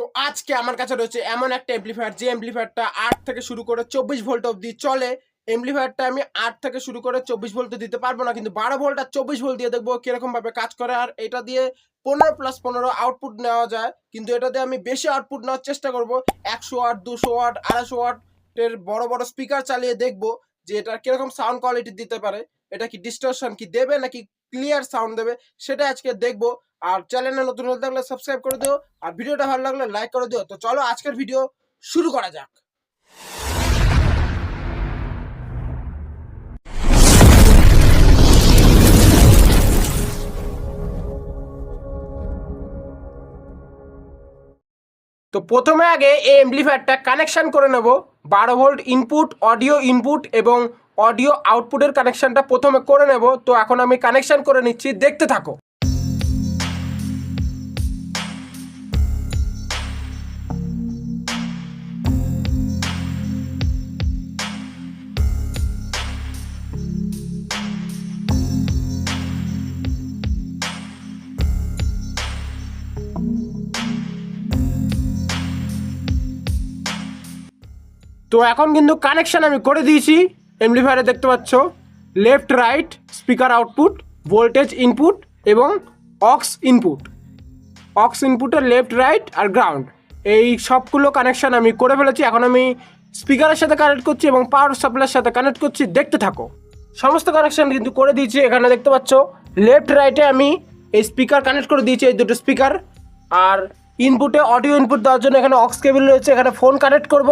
তো আজকে আমার কাছে রয়েছে এমন একটা এমপ্লিফায়ার যে এমপ্লিফায়ারটা আট থেকে শুরু করে চব্বিশ ভোল্ট অবধি চলে এমপ্লিফায়ারটা আমি আট থেকে শুরু করে চব্বিশ ভোল্ট দিতে পারব না, কিন্তু বারো ভোল্ট আর চব্বিশ ভোল্ট দিয়ে দেখব কীরকম ভাবে কাজ করে, আর এটা দিয়ে পনেরো প্লাস পনেরো আউটপুট নেওয়া যায়, কিন্তু এটা দিয়ে আমি বেশি আউটপুট নেওয়ার চেষ্টা করব, একশো ওয়াট দুশো ওয়াট আড়াইশো ওয়াটের বড় বড় স্পিকার চালিয়ে দেখব যে এটা কীরকম সাউন্ড কোয়ালিটি দিতে পারে, এটা কি ডিস্টরশন কি দেবে নাকি ক্লিয়ার সাউন্ড দেবে সেটা আজকে দেখব। আর চ্যানেলে নতুন হতে থাকলে সাবস্ক্রাইব করে দিও, আর ভিডিওটা ভালো লাগলে লাইক করে দিও। তো চলো আজকের ভিডিও শুরু করা যাক। তো প্রথমে আগে এই এমপ্লিফায়ারটা কানেকশান করে নেব। বারো ভোল্ট ইনপুট অডিও ইনপুট এবং অডিও আউটপুটের কানেকশনটা প্রথমে করে নেব। তো এখন আমি কানেকশন করে নিচ্ছি। দেখতে থাকো। তো এখন কিন্তু কানেকশন আমি করে দিয়েছি। এমপ্লিফায়ারে দেখতে পাচ্ছ left right speaker output voltage input এবং অক্স ইনপুট অক্স ইনপুটের লেফট রাইট আর গ্রাউন্ড এই সবগুলো কানেকশন আমি করে ফেলেছি, এখন আমি স্পিকারের সাথে কানেক্ট করছি এবং পাওয়ার সাপ্লাইয়ের সাথে কানেক্ট করছি, দেখতে থাকো। সমস্ত কানেকশন কিন্তু করে দিয়েছি, এখানে দেখতে পাচ্ছ লেফট রাইটে আমি এই স্পিকার কানেক্ট করে দিয়েছি, এই দুটো স্পিকার আর ইনপুটে অডিও ইনপুট দেওয়ার জন্য এখানে অক্স কেবল রয়েছে, এখানে ফোন কানেক্ট করব।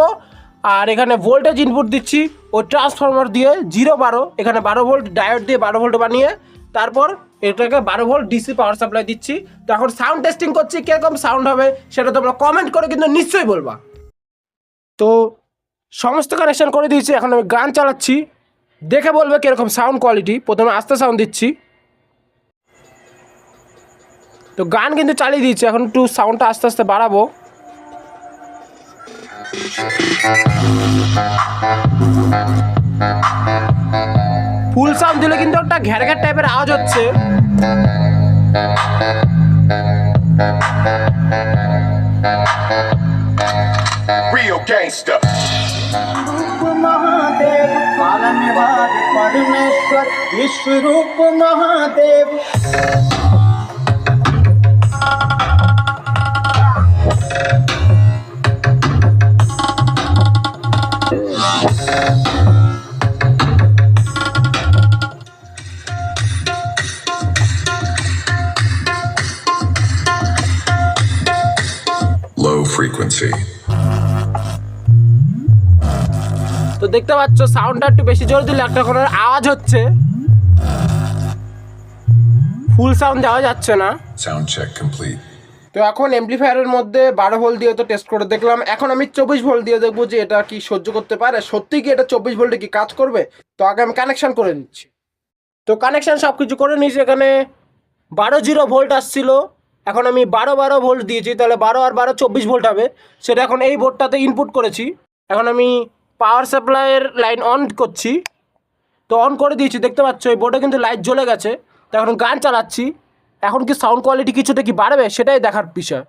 আর এখানে ভোল্টেজ ইনপুট দিচ্ছি ও ট্রান্সফরমার দিয়ে জিরো বারো, এখানে বারো ভোল্ট ডায়োড দিয়ে বারো ভোল্ট বানিয়ে তারপর এটাকে বারো ভোল্ট ডিসি পাওয়ার সাপ্লাই দিচ্ছি। তো এখন সাউন্ড টেস্টিং করছি, কীরকম সাউন্ড হবে সেটা তোমরা কমেন্ট করে কিন্তু নিশ্চয়ই বলবা। তো সমস্ত কানেকশান করে দিয়েছি, এখন আমি গান চালাচ্ছি। দেখে বলবে কীরকম সাউন্ড কোয়ালিটি প্রথমে আস্তে সাউন্ড দিচ্ছি। তো গান কিন্তু চালিয়ে দিয়েছি, এখন একটু সাউন্ডটা আস্তে আস্তে বাড়াবো। ফুল সাউন্ড দিলে কিন্তু একটা ঘ্যার ঘ্যার টাইপের আওয়াজ হচ্ছে Real gangster. रूप महादेव पालनवाद परमेश्वर विश्व रूप महादेव Low frequency. তো দেখতে পাচ্ছ সাউন্ডটা একটু বেশি জোর দিলে একটা কোনো আওয়াজ হচ্ছে ফুল সাউন্ড দেওয়া যাচ্ছে না Sound check complete. তো এখন এমপ্লিফায়ারের মধ্যে বারো ভোল্ট দিয়ে তো টেস্ট করে দেখলাম। এখন আমি চব্বিশ ভোল্ট দিয়ে দেখব যে এটা কি সহ্য করতে পারে। সত্যি কি এটা চব্বিশ ভোল্টে কি কাজ করবে? তো আগে আমি কানেকশান করে নিচ্ছি। তো কানেকশান সব কিছু করে নিয়েছি, এখানে বারো জিরো ভোল্ট আসছিল। এখন আমি বারো বারো ভোল্ট দিয়েছি, তাহলে বারো আর বারো চব্বিশ ভোল্ট হবে। সেটা এখন এই বোর্ডটাতে ইনপুট করেছি। এখন আমি পাওয়ার সাপ্লাইয়ের লাইন অন করছি। তো অন করে দিয়েছি, দেখতে পাচ্ছ? এই বোর্ডে কিন্তু লাইট জ্বলে গেছে। তো এখন গান চালাচ্ছি। এখন কি সাউন্ড কোয়ালিটি কিছুটা কি বাড়বে? সেটাই দেখার বিষয়।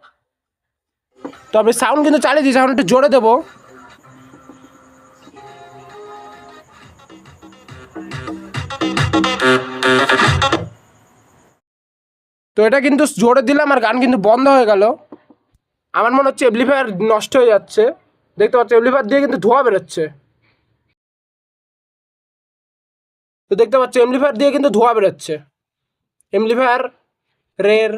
তো আমি সাউন্ড কিন্তু চালিয়ে দিয়েছি, এখন একটু জোরে দেবো। তো এটা কিন্তু জোরে দিলাম আর গান কিন্তু বন্ধ হয়ে গেল। আমার মনে হচ্ছে এমপ্লিফায়ার নষ্ট হয়ে যাচ্ছে। দেখতে পাচ্ছ এমপ্লিফায়ার দিয়ে কিন্তু ধোঁয়া বেরোচ্ছে। তো দেখতে পাচ্ছ এমপ্লিফায়ার দিয়ে কিন্তু ধোঁয়া বেরোচ্ছে। এমপ্লিফায়ার রের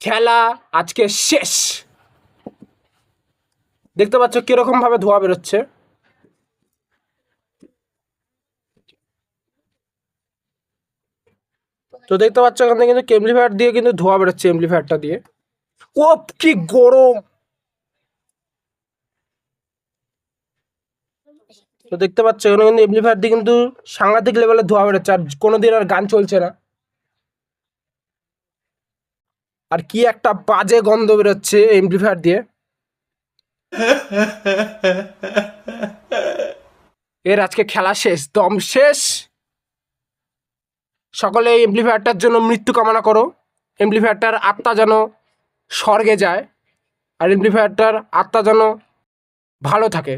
খেলা আজকে শেষ। দেখতে পাচ্ছ কীরকম ভাবে ধোঁয়া বেরোচ্ছে। তো দেখতে পাচ্ছ এখান থেকে কিন্তু এমপ্লিফায়ার দিয়ে কিন্তু ধোঁয়া বেরোচ্ছে এমপ্লিফায়ারটা দিয়ে। ও কি গরম! তো দেখতে পাচ্ছ এখানে কিন্তু এমপ্লিফায়ার দিয়ে কিন্তু সাংঘাতিক লেভেলে ধোঁয়া বেরোচ্ছে, আর কোনোদিন আর গান চলছে না। আর কি একটা বাজে গন্ধ বেরোচ্ছে এমপ্লিফায়ার দিয়ে। এর আজকে খেলা শেষ, দম শেষ। সকলে এই এমপ্লিফায়ারটার জন্য মৃত্যু কামনা করো। এমপ্লিফায়ারটার আত্মা যেন স্বর্গে যায় আর এমপ্লিফায়ারটার আত্মা যেন ভালো থাকে।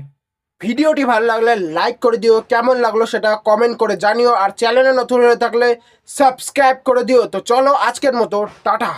ভিডিওটি ভালো লাগলে লাইক করে দিও, কেমন লাগল সেটা কমেন্ট করে জানিও, আর চ্যানেলে নতুন হয়ে থাকলে সাবস্ক্রাইব করে দিও। তো চলো আজকের মতো, টাটা।